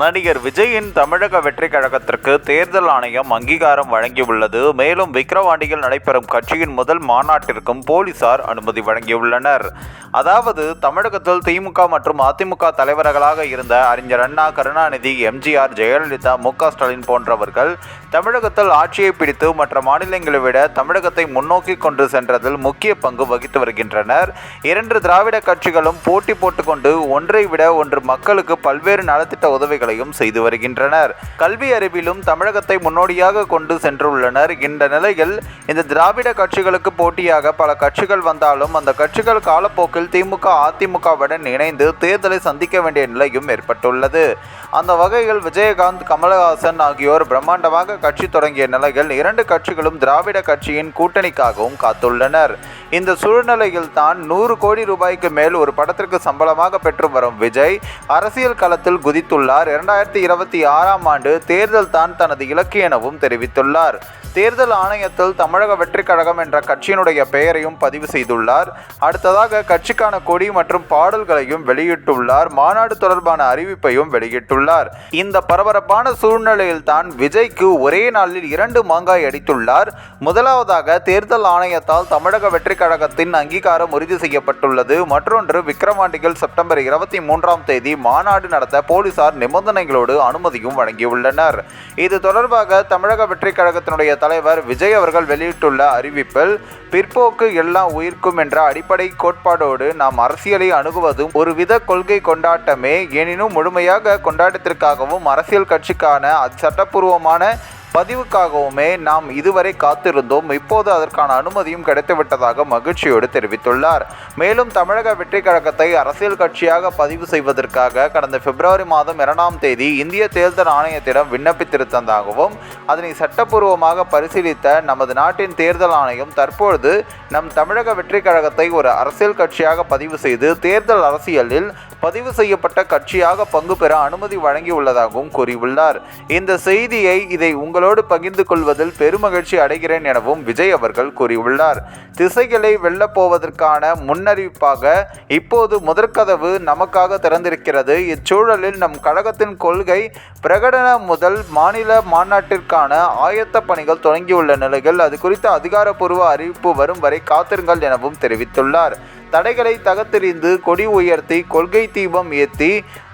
நடிகர் விஜயின் தமிழக வெற்றி கழகத்திற்கு தேர்தல் ஆணையம் அங்கீகாரம் வழங்கியுள்ளது. மேலும் விக்கிரவாண்டியில் நடைபெறும் கட்சியின் முதல் மாநாட்டிற்கும் போலீசார் அனுமதி வழங்கியுள்ளனர். அதாவது தமிழகத்தில் திமுக மற்றும் அதிமுக தலைவர்களாக இருந்த அறிஞர் அண்ணா கருணாநிதி எம்ஜிஆர் ஜெயலலிதா மு ஸ்டாலின் போன்றவர்கள் தமிழகத்தில் ஆட்சியை பிடித்து மற்ற மாநிலங்களை விட தமிழகத்தை முன்னோக்கி கொண்டு சென்றதில் முக்கிய பங்கு வகித்து வருகின்றனர். இரண்டு திராவிட கட்சிகளும் போட்டி போட்டுக்கொண்டு ஒன்றை விட ஒன்று மக்களுக்கு பல்வேறு நலத்திட்ட முயற்சிகளையும் செய்து வருகின்றனர். கல்வி அறிவிலும் தமிழகத்தை முன்னோடியாக கொண்டு சென்றுள்ளனர். இந்த நிலையில் இந்த திராவிட கட்சிகளுக்கு போட்டியாக பல கட்சிகள் வந்தாலும் அந்த கட்சிகள் காலப்போக்கில் திமுக அதிமுகவுடன் இணைந்து தேர்தலை சந்திக்க வேண்டிய நிலையும் ஏற்பட்டுள்ளது. அந்த வகையில் விஜயகாந்த் கமலஹாசன் ஆகியோர் பிரம்மாண்டமாக கட்சி தொடங்கிய நிலையில் இரண்டு கட்சிகளும் திராவிட கட்சியின் கூட்டணிக்காகவும் காத்துள்ளனர். இந்த சூழ்நிலையில் தான் நூறு கோடி ரூபாய்க்கு மேல் ஒரு படத்திற்கு சம்பளமாக பெற்று வரும் விஜய் அரசியல் களத்தில் குதித்துள்ளார் இரண்டாயிரத்தி இருபத்தி ஆறாம் ஆண்டு தேர்தல் தான் தனது இலக்கு எனவும் தெரிவித்துள்ளார். தேர்தல் ஆணையத்தில் தமிழக வெற்றி கழகம் என்ற கட்சியினுடைய பெயரையும் பதிவு செய்துள்ளார். அடுத்ததாக கட்சிக்கான கொடி மற்றும் பாடல்களையும் வெளியிட்டுள்ளார். மாநாடு தொடர்பான அறிவிப்பையும் வெளியிட்டுள்ளார். இந்த பரபரப்பான சூழ்நிலையில் தான் விஜய்க்கு ஒரே நாளில் இரண்டு மாங்காய் அடித்துள்ளார். முதலாவதாக தேர்தல் ஆணையத்தால் தமிழக வெற்றி கழகத்தின் அங்கீகாரம் உறுதி செய்யப்பட்டுள்ளது. மற்றொன்று விக்கிரவாண்டியில் செப்டம்பர் இருபத்தி மூன்றாம் தேதி மாநாடு நடத்த போலீசார் நிபந்தனைகளோடு அனுமதியும் வழங்கியுள்ளனர். இது தொடர்பாக தமிழக வெற்றிக் கழகத்தினுடைய தலைவர் விஜய் அவர்கள் வெளியிட்டுள்ள அறிவிப்பில் பிற்போக்கு எல்லா உயிர்க்கும் என்ற அடிப்படை கோட்பாடோடு நாம் அரசியலை அணுகுவதும் ஒருவித கொள்கை கொண்டாட்டமே. எனினும் முழுமையாக கொண்டாட்டத்திற்காகவும் அரசியல் கட்சிக்கான சட்டப்பூர்வமான பதிவுக்காகவுமே நாம் இதுவரை காத்திருந்தோம். இப்போது அதற்கான அனுமதியும் கிடைத்துவிட்டதாக மகிழ்ச்சியோடு தெரிவித்துள்ளார். மேலும் தமிழக வெற்றி கழகத்தை அரசியல் கட்சியாக பதிவு செய்வதற்காக கடந்த பிப்ரவரி மாதம் இரண்டாம் தேதி இந்திய தேர்தல் ஆணையத்திடம் விண்ணப்பித்திருந்ததாகவும் அதனை சட்டப்பூர்வமாக பரிசீலித்த நமது நாட்டின் தேர்தல் ஆணையம் தற்பொழுது நம் தமிழக வெற்றி கழகத்தை ஒரு அரசியல் கட்சியாக பதிவு செய்து தேர்தல் அரசியலில் பதிவு செய்யப்பட்ட கட்சியாக பங்கு பெற அனுமதி வழங்கியுள்ளதாகவும் கூறியுள்ளார். இந்த செய்தியை இதை உங்கள் உங்களோடு பகிர்ந்து கொள்வதில் பெருமகிழ்ச்சி அடைகிறேன் எனவும் விஜய் அவர்கள் கூறியுள்ளார். திசைகளை வெல்லப்போவதற்கான முன்னறிவிப்பாக இப்போது முதற்கதவு நமக்காக திறந்திருக்கிறது. இச்சூழலில் நம் கழகத்தின் கொள்கை பிரகடனம் முதல் மாநில மாநாட்டிற்கான ஆயத்த பணிகள் தொடங்கியுள்ள நிலையில் அது குறித்த அதிகாரப்பூர்வ அறிவிப்பு வரும் வரை காத்திருங்கள் எனவும் தெரிவித்துள்ளார். தடைகளை தகர்த்தெறிந்து கொடி உயர்த்தி கொள்கை தீபம் ஏற்றி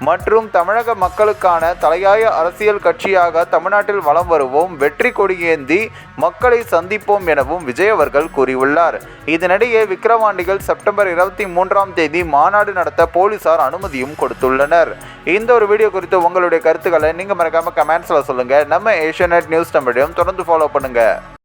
மற்றும் தமிழக மக்களுக்கான தலையாய அரசியல் கட்சியாக தமிழ்நாட்டில் வலம் வருவோம் வெற்றி கொடியேந்தி மக்களை சந்திப்போம் எனவும் விஜய் அவர்கள் கூறியுள்ளார். இதனிடையே விக்கிரவாண்டிகள் செப்டம்பர் இருபத்தி மூன்றாம் தேதி மாநாடு நடத்த போலீசார் அனுமதியும் கொடுத்துள்ளனர். இந்த ஒரு வீடியோ குறித்து உங்களுடைய கருத்துக்களை நீங்கள் மறக்காமல் கமெண்ட்ஸில் சொல்லுங்கள் நம்ம ஏஷியநெட் நியூஸ் தமிழையும் தொடர்ந்து ஃபாலோ பண்ணுங்கள்